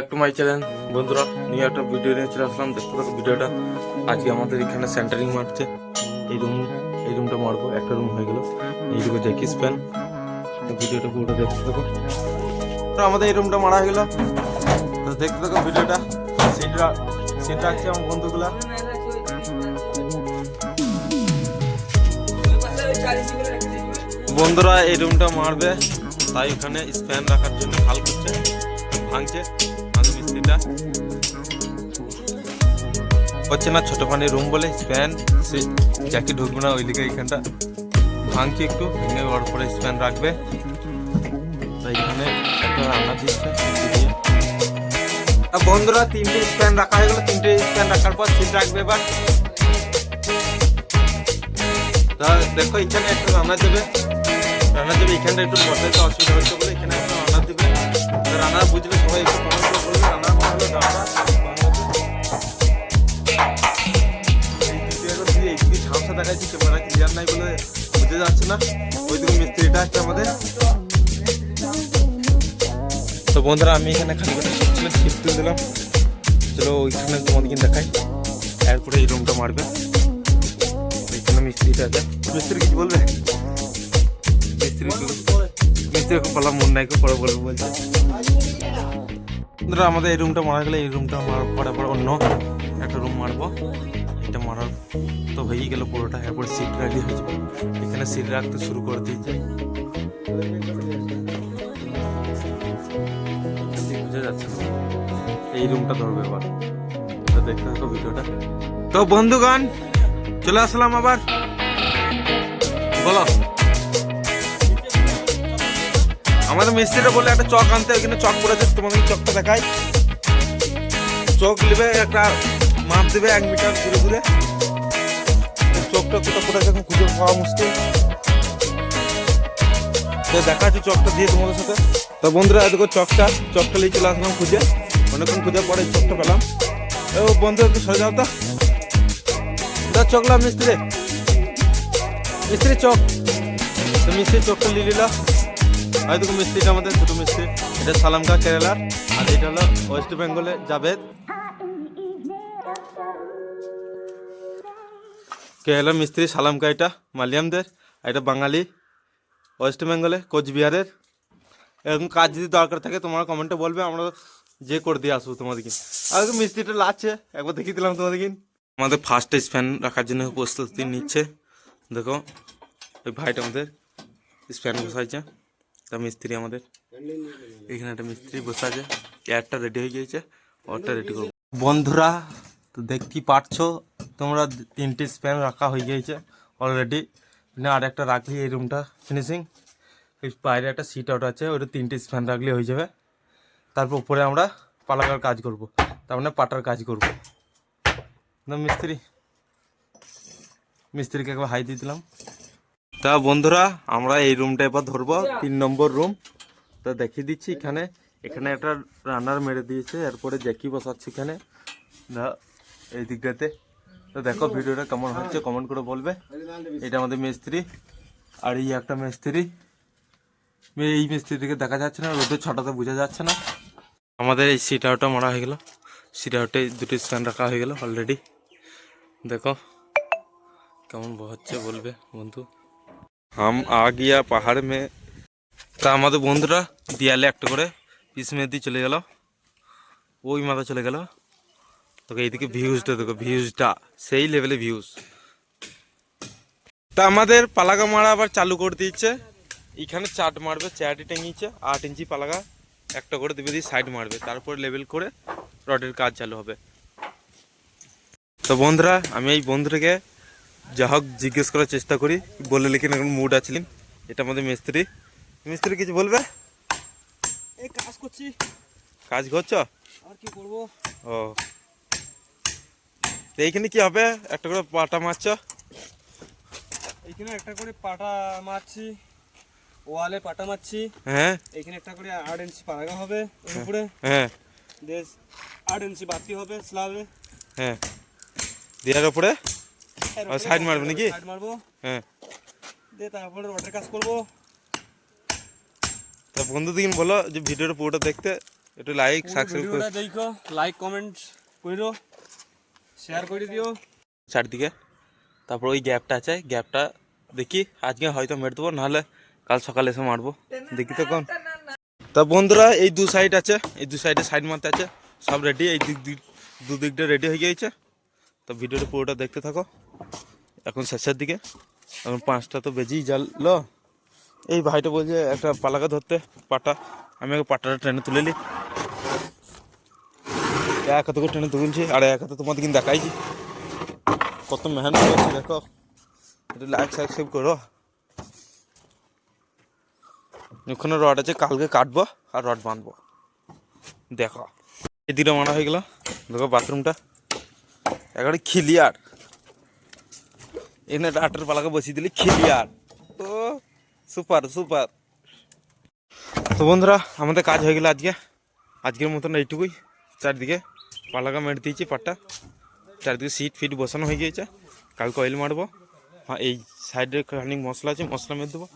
একটু my channel বন্ধুরা, নিয়ে একটা ভিডিও নিয়ে চলে আসলাম। দেখতে থাকো ভিডিওটা আজকে আমাদের এখানে সেন্টারিং মারছে এই রুম এই রুমটা মারবো একটা রুম হয়ে গেল। এইটুকু জ্যাকি স্প্যান ভিডিওটা পুরোটা দেখতে থাকো। তো আমাদের এই রুমটা মারা হয়ে গেল। তো দেখতে থাকো ভিডিওটা সিটরা সিট রাখছে আমার বন্ধুগুলা। বন্ধুরা, এই রুমটা মারবে। তাই ওখানে স্প্যান রাখার জন্য হাল করছে, ভাঙছে। হচ্ছে না ছোট পানি রুম বলে স্প্যান সে জ্যাকি ঢুকবে না ওইদিকে এইখানটা। ভাঙছি একটু, ভেঙে ওর পরে স্প্যান রাখবে। এখানে একটা রান্না দিচ্ছে বন্ধুরা, তিনটে স্প্যান রাখা হয়ে গেল, তিনটে স্প্যান রাখার পর সিট রাখবে এবার। তা দেখো এখানে একটা রান্না দেবে। রান্না দেবে এখানটা একটু বসাইতে অসুবিধা হচ্ছে বলে এখানে একটা রান্না দেবে। রান্না বুঝলে সবাই একটু বন্ধুরা, আমি এখানে খালি করে ছিপ তুলে দিলাম। চলো ওইখানে তোমাদেরকে দেখাই। এরপরে এই রুমটা মারবে। এখানে মিস্ত্রিটা আছে। মিস্ত্রি কিছু বলবে? মিস্ত্রি মিস্ত্রি বলা মন নাই পরে বলব বলছে। বন্ধুরা, আমাদের এই রুমটা মারা গেলে, এই রুমটা মারার পরে পরে অন্য একটা রুম মারবো। এটা মারার তো হয়েই গেল পুরোটা। এরপর সিট রেডি হয়ে যাবে। এখানে সিট রাখতে শুরু করে দিয়েছে। এই রুমটা ধরবে এবার। তো দেখতে থাকো ভিডিওটা। তো বন্ধুগণ, চলে আসলাম আবার। বলো। আমাদের মিস্ত্রিটা বলে একটা চক আনতে এখানে চক পড়েছে তোমাদের চকটা দেখাই। চক নেবে, একটা মাপ দেবে, এক মিটার ঘুরে ঘুরে। চকটা কোথাও কোথায় খুঁজে পাওয়া মুশকিল। তো দেখা যাচ্ছে চকটা দিয়ে তোমাদের সাথে। তো বন্ধুরা, দেখো চকটা চকটা নিয়ে চলে আসলাম খুঁজে। অনেকক্ষণ খুঁজে পরে চকটা পেলাম। ও বন্ধু, একটু সরে যাও তো। দা চকলা মিস্ত্রি। মিস্ত্রি চক। তো মিস্ত্রি চকটা নিয়ে নিল। আর দেখো মিস্ত্রিটা আমাদের দুটো মিস্ত্রি। এটা সালামকা কেরালার। আর এটা হলো ওয়েস্ট বেঙ্গলে জাভেদ। কেরালার মিস্ত্রি সালামকা এটা, মালিয়ামদের। আর এটা বাঙালি। ওয়েস্ট বেঙ্গলে কোচবিহারের এরকম কাজ যদি দরকার থাকে তোমরা কমেন্টে বলবে আমরা যে করে দিয়ে আসব তোমাদেরকে। আর মিস্ত্রিটা লাগছে একবার দেখিয়ে দিলাম তোমাদেরকে। আমাদের ফার্স্ট স্প্যান রাখার জন্য প্রস্তুতি নিচ্ছে। দেখো ওই ভাইটা আমাদের স্প্যান বসাইছে তা মিস্ত্রি আমাদের। এখানে একটা মিস্ত্রি বসে আছে এয়ারটা রেডি হয়ে গিয়েছে ওরটা রেডি করব। বন্ধুরা তো দেখতেই পারছ তোমরা তিনটে স্প্যান রাখা হয়ে গিয়েছে অলরেডি আর একটা রাখলি এই রুমটা ফিনিশিং এই বাইরে একটা সিট আউট আছে ওটা তিনটে স্প্যান রাখলে হয়ে যাবে। তারপর উপরে আমরা পালাকার কাজ করব। তার মানে পাটার কাজ করব। না মিস্ত্রি? মিস্ত্রিকে একবার হাই দিয়ে দিলাম। তা বন্ধুরা আমরা এই রুমটা এবার ধরবো। তিন নম্বর রুম তা দেখিয়ে দিচ্ছি এখানে। এখানে একটা রান্নার মেরে দিয়েছে। এরপরে জ্যাকি বসাচ্ছে এখানে। না এই দিকটাতে। তো দেখো ভিডিওটা কেমন হচ্ছে কমেন্ট করে বলবে। এটা আমাদের মিস্ত্রি, আর এই একটা মিস্ত্রি। এই মিস্ত্রিটিকে দেখা যাচ্ছে না, রোদের ছটাতে বোঝা যাচ্ছে না। আমাদের এই সিট আউটটা মারা হয়ে গেল। সিট আউটে দুটি স্ট্যান্ড রাখা হয়ে গেল অলরেডি দেখো কেমন হচ্ছে বলবে বন্ধু। হাম আ গিয়া পাহাড় মে তা আমাদের বন্ধুরা, দিয়ালে একটা করে পিস মেদি চলে গেল। ওই মাথা চলে গেল। তোকে এইদিকে ভিউজটা দেখো ভিউজটা সেই লেভেলে ভিউজ তা আমাদের পালাগা মারা আবার চালু করে দিচ্ছে এখানে চাট মারবে চারটি টেঙিয়েছে আট ইঞ্চি পালাগা একটা করে দেবে দিয়ে সাইড মারবে তারপর লেভেল করে রডের কাজ চালু হবে। তো বন্ধুরা আমি এই বন্ধুটাকে যা হোক জিজ্ঞেস করার চেষ্টা করি বলে লিখে এখন মুড আছিলেন এটা আমাদের মিস্ত্রি। মিস্ত্রি কিছু বলবে? এই কাজ করছি। কাজ করছ? আর কি করব? ও। তো এইখানে কি হবে? একটা করে পাটা মারছো। এইখানে একটা করে পাটা মারছি ওয়ালে পাটা মারছি। হ্যাঁ। এইখানে একটা করে আট ইঞ্চি পালাগা হবে এর উপরে। হ্যাঁ। দেশ আট ইঞ্চি বাতি হবে স্লাবে। হ্যাঁ। দেওয়ার উপরে? side মারবে নাকি? সাইড মারবো। হ্যাঁ। দিয়ে তারপরে রডের কাজ করব। তা বন্ধু দিন বলো যে ভিডিওটা পুরোটা দেখতে একটু লাইক সাবস্ক্রাইব দেখো লাইক কমেন্ট করো শেয়ার করে দিও। চারদিকে। তারপর ওই গ্যাপটা আছে, গ্যাপটা দেখি। আজকে হয়তো মেরে দেবো, নাহলে কাল সকালে এসে মারবো। দেখি তো কোন। তা বন্ধুরা, এই দু সাইড আছে, এই দু সাইডে সাইড মারতে আছে। সব রেডি এই দিক দিক, দু দিকটা রেডি হয়ে গিয়েছে। তো ভিডিওটা পুরোটা দেখতে থাকো। এখন শেষের দিকে। এখন পাঁচটা তো বেজেই জানলো এই ভাইটা বলছে, একটা পালাকা ধরতে, পাটা। আমি আগে পাটাটা ট্রেনে তুলে নিই। এক হাতে করে ট্রেনে তুলছি, আর এক হাতে তোমাদের কিন্তু দেখাইছি। কত মেহনত করছি, দেখো। একটু লাইক সাবস্ক্রাইব করো। ওখানে রড আছে, কালকে কাটবো আর রড বাঁধবো দেখো এদিকে মারা হয়ে গেল। দেখো বাথরুমটা একেবারে খিলিয়ার। এখানে আটার পালাকে বসিয়ে দিলে, খিলিয়ার। তো সুপার সুপার তো বন্ধুরা, আমাদের কাজ হয়ে গেল আজকে। আজকের মতন এইটুকুই। চারদিকে। পালাকা মেট দিয়েছি পাটটা চারিদিকে সিট ফিট বসানো হয়ে গিয়েছে কালকে অয়েল মারবো হ্যাঁ এই সাইডে খানিক মশলা আছে মশলা মেরে দেবো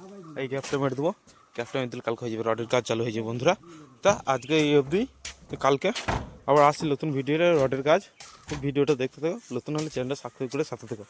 এই গ্যাপটা মেরে দেবো গ্যাপটা মেরে দিলে কালকে হয়ে যাবে রডের কাজ চালু হয়ে যাবে বন্ধুরা তা আজকে এই অবধি কালকে আবার আসছি নতুন ভিডিওটা রডের কাজ ভিডিওটা দেখতে থাকো নতুন হলে চ্যানেলটা সাবস্ক্রাইব করে সাথে থাকো